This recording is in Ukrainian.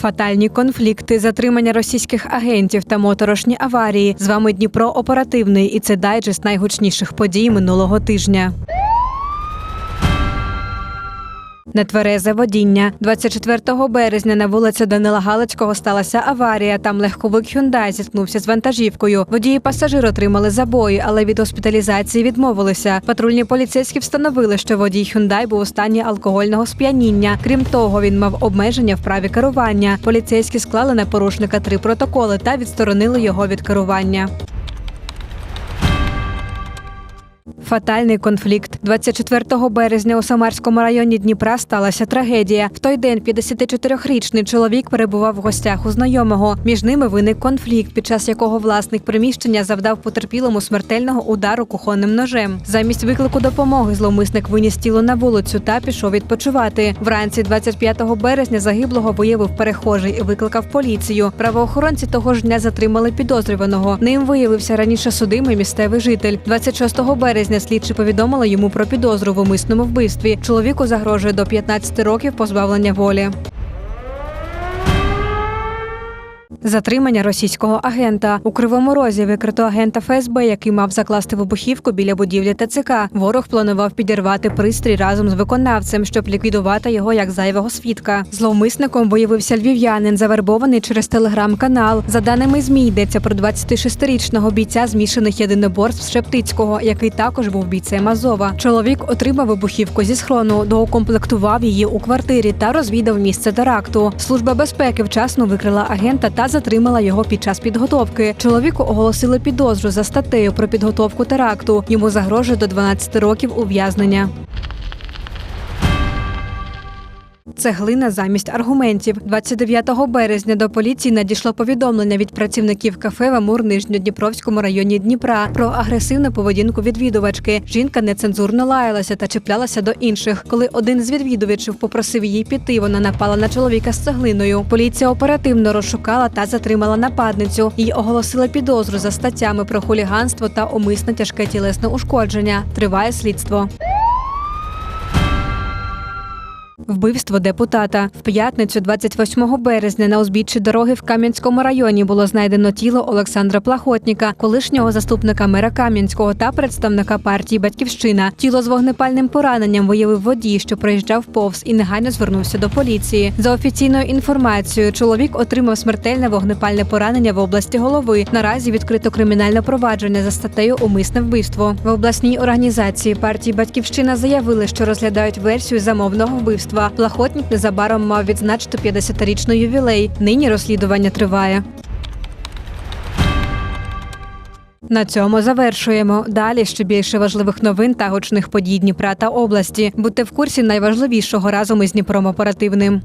Фатальні конфлікти, затримання російських агентів та моторошні аварії. З вами Дніпро оперативний, і це дайджест найгучніших подій минулого тижня. Нетверезе водіння 24 березня на вулиці Данила Галицького сталася аварія. Там легковик Hyundai зіткнувся з вантажівкою. Водії пасажир отримали забої, але від госпіталізації відмовилися. Патрульні поліцейські встановили, що водій Hyundai був у стані алкогольного сп'яніння. Крім того, він мав обмеження в праві керування. Поліцейські склали на порушника три протоколи та відсторонили його від керування. Фатальний конфлікт 24 березня у Самарському районі Дніпра сталася трагедія. В той день 54-річний чоловік перебував в гостях у знайомого. Між ними виник конфлікт, під час якого власник приміщення завдав потерпілому смертельного удару кухонним ножем. Замість виклику допомоги зловмисник виніс тіло на вулицю та пішов відпочивати. Вранці 25 березня загиблого виявив перехожий і викликав поліцію. Правоохоронці того ж дня затримали підозрюваного. Ним виявився раніше судимий місцевий житель. 26 березня слідчі повідомили йому про підозру в умисному вбивстві. Чоловіку загрожує до 15 років позбавлення волі. Затримання російського агента у кривому розі викрито агента ФСБ, який мав закласти вибухівку біля будівлі ТЦК. Ворог планував підірвати пристрій разом з виконавцем, щоб ліквідувати його як зайвого свідка. Зловмисником виявився львів'янин, завербований через телеграм-канал. За даними змі йдеться про 26-річного бійця змішаних єдиноборств Шептицького, який також був бійцем Азова. Чоловік отримав вибухівку зі схрону, доукомплектував її у квартирі та розвідав місце теракту. Служба безпеки вчасно викрила агента та затримала його під час підготовки. Чоловіку оголосили підозру за статтею про підготовку теракту. Йому загрожує до 12 років ув'язнення. Цеглина замість аргументів. 29 березня до поліції надійшло повідомлення від працівників кафе в Амур Нижньодніпровському районі Дніпра про агресивну поведінку відвідувачки. Жінка нецензурно лаялася та чіплялася до інших. Коли один з відвідувачів попросив її піти, вона напала на чоловіка з цеглиною. Поліція оперативно розшукала та затримала нападницю. Їй оголосила підозру за статтями про хуліганство та умисне тяжке тілесне ушкодження. Триває слідство. Вбивство депутата в п'ятницю, 28 березня, на узбіччі дороги в Кам'янському районі було знайдено тіло Олександра Плахотніка, колишнього заступника мера Кам'янського та представника партії Батьківщина. Тіло з вогнепальним пораненням виявив водій, що проїжджав повз і негайно звернувся до поліції. За офіційною інформацією, чоловік отримав смертельне вогнепальне поранення в області голови. Наразі відкрито кримінальне провадження за статтею Умисне вбивство в обласній організації партії Батьківщина заявили, що розглядають версію замовного вбивства. Плахотник незабаром мав відзначити 50-річний ювілей. Нині розслідування триває. На цьому завершуємо. Далі ще більше важливих новин та гучних подій Дніпра та області. Будьте в курсі найважливішого разом із Дніпром оперативним.